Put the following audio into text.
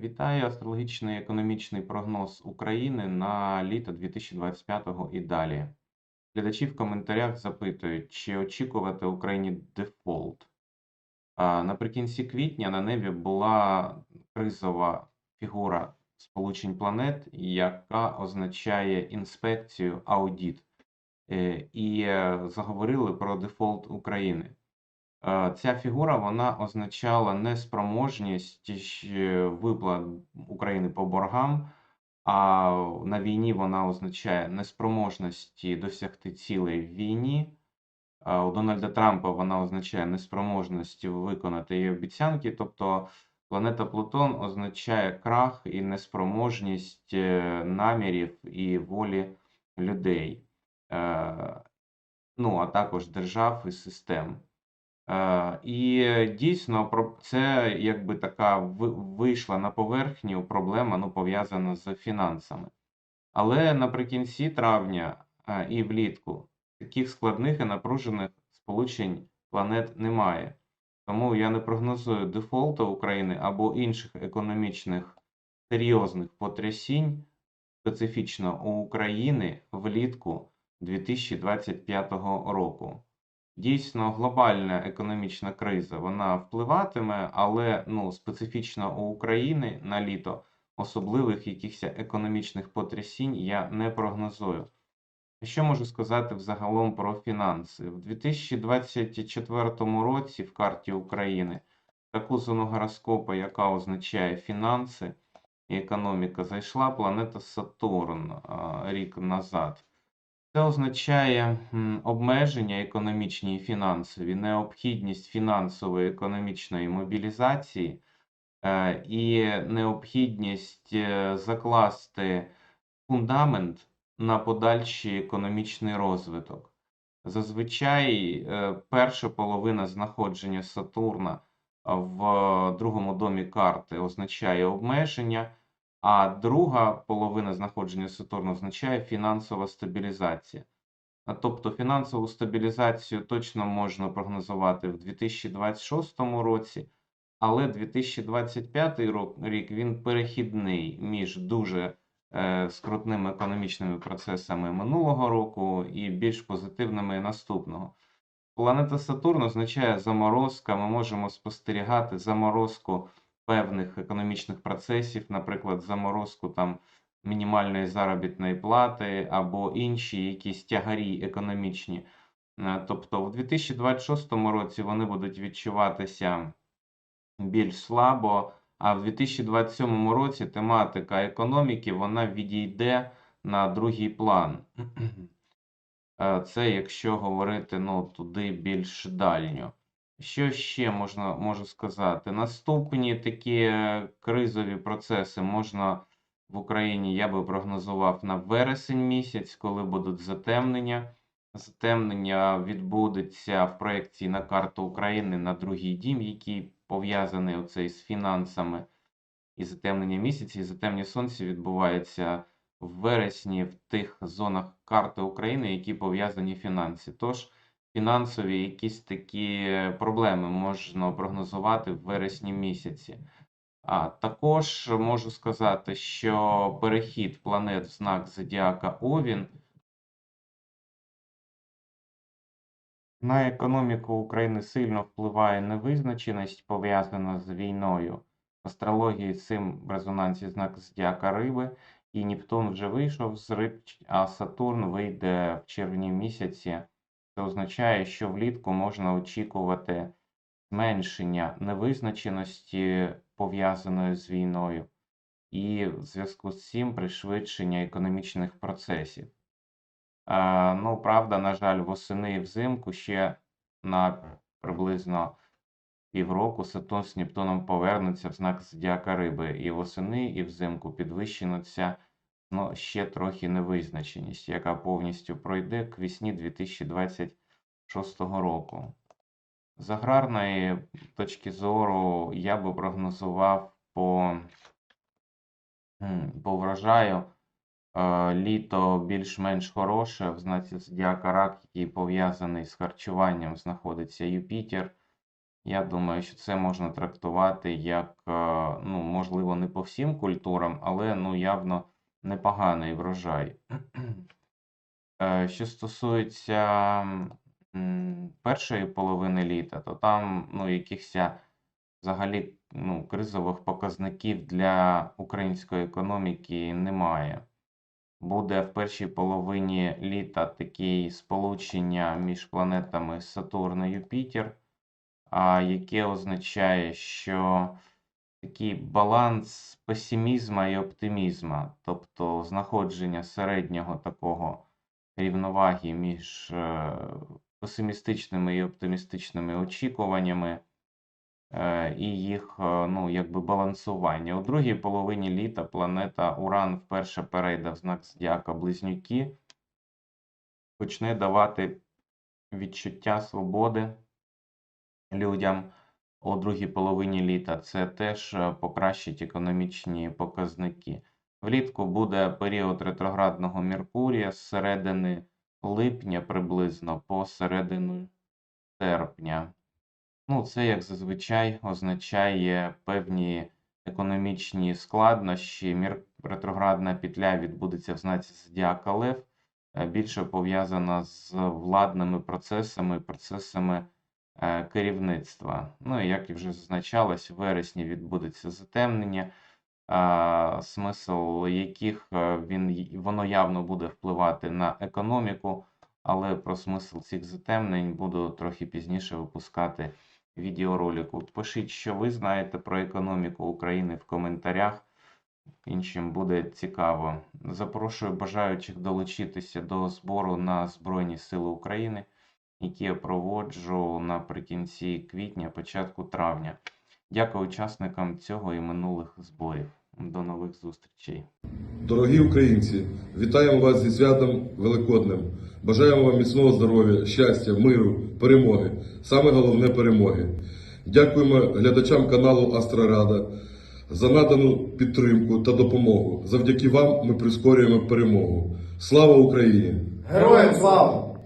Вітаю астрологічний економічний прогноз України на літо 2025 і далі. Глядачі в коментарях запитують, чи очікувати Україні дефолт. Наприкінці квітня на небі була кризова фігура сполучень планет, яка означає інспекцію, аудіт. Е, І е, заговорили про дефолт України. Ця фігура вона означала неспроможність виплат України по боргам, а на війні вона означає неспроможності досягти цілей в війні. У Дональда Трампа вона означає неспроможність виконати її обіцянки. Тобто планета Плутон означає крах і неспроможність е, намірів і волі людей, Е, ну а також держав і систем. Е, І дійсно це якби така вийшла на поверхню проблема, ну, пов'язана з фінансами. Але наприкінці травня е, і влітку таких складних і напружених сполучень планет немає. Тому я не прогнозую дефолту України або інших економічних серйозних потрясінь специфічно у України влітку 2025 року. Дійсно, глобальна економічна криза вона впливатиме, але ну, специфічно у України на літо особливих якихось економічних потрясінь я не прогнозую. Що можу сказати взагалом про фінанси? В 2024 році в карті України таку зону гороскопа, яка означає фінанси і економіка, зайшла планета Сатурн рік назад. Це означає обмеження економічні і фінансові, необхідність фінансової економічної мобілізації е, і необхідність е, закласти фундамент на подальший економічний розвиток. Зазвичай е, перша половина знаходження Сатурна в другому домі карти означає обмеження, а друга половина знаходження Сатурна означає фінансова стабілізація. Тобто фінансову стабілізацію точно можна прогнозувати в 2026 році, але 2025 рік він перехідний між дуже е, скрутними економічними процесами минулого року і більш позитивними наступного. Планета Сатурн означає заморозка. Ми можемо спостерігати заморозку певних економічних процесів, наприклад, заморозку там мінімальної заробітної плати або інші якісь тягарі економічні. Е, Тобто в 2026 році вони будуть відчуватися більш слабо, а в 2027 році тематика економіки вона відійде на другий план. Е, Це якщо говорити ну, туди більш дальньо. Що ще можна можу сказати? Наступні такі е, кризові процеси можна в Україні, я би прогнозував на вересень місяць, коли будуть затемнення. Затемнення відбудеться в проєкції на карту України на другий дім, який пов'язаний оцей з фінансами. І затемнення місяця, і затемнення сонця відбувається в вересні в тих зонах карти України, які пов'язані фінанси. Тож фінансові якісь такі проблеми можна прогнозувати в вересні місяці. А також можу сказати, що перехід планет в знак Зодіака Овін на економіку України сильно впливає невизначеність, пов'язана з війною. В астрології цим в резонансі знак Зодіака Риби, і Нептун вже вийшов з риб, а Сатурн вийде в червні місяці. Це означає, що влітку можна очікувати зменшення невизначеності, пов'язаної з війною, і в зв'язку з цим пришвидшення економічних процесів. Е, Ну, правда, на жаль, восени і взимку ще на приблизно півроку Сатурн з Нептуном повернуться в знак Зодіака Риби. І восени, і взимку підвищенуться ну, ще трохи невизначеність, яка повністю пройде к весні 2026 року. З аграрної точки зору я би прогнозував по, по врожаю е, літо більш-менш хороше, в знаці Зодіака Рак, який пов'язаний з харчуванням, знаходиться Юпітер. Я думаю, що це можна трактувати як, е, ну, можливо, не по всім культурам, але ну, явно непоганий врожай. Е, Що стосується першої половини літа, то там ну, якихось взагалі ну, кризових показників для української економіки немає. Буде в першій половині літа таке сполучення між планетами Сатурн і Юпітер, яке означає, що такий баланс песимізму і оптимізму, тобто знаходження середнього такого рівноваги між е, песимістичними і оптимістичними очікуваннями е, і їх е, ну, якби балансування. У другій половині літа планета Уран вперше перейде в знак Зодіака Близнюки, почне давати відчуття свободи людям у другій половині літа. Це теж е, покращить економічні показники. Влітку буде період ретроградного Меркурія з середини липня приблизно по середину серпня. Ну, це, як зазвичай, означає певні економічні складнощі. Ретроградна петля відбудеться в знаці Зодіака Лев, е, більше пов'язана з владними процесами, процесами керівництва. Ну і як і вже зазначалось, в вересні відбудеться затемнення, смисл яких е, він, воно явно буде впливати на економіку, але про смисл цих затемнень буду трохи пізніше випускати відеоролику. Пишіть, що ви знаєте про економіку України в коментарях. Іншим буде цікаво. Запрошую бажаючих долучитися до збору на Збройні Сили України, які я проводжу наприкінці квітня, початку травня. Дякую учасникам цього і минулих зборів. До нових зустрічей. Дорогі українці, вітаємо вас зі святом Великодним. Бажаємо вам міцного здоров'я, щастя, миру, перемоги. Саме головне перемоги. Дякуємо глядачам каналу Астрорада за надану підтримку та допомогу. Завдяки вам ми прискорюємо перемогу. Слава Україні! Героям слава!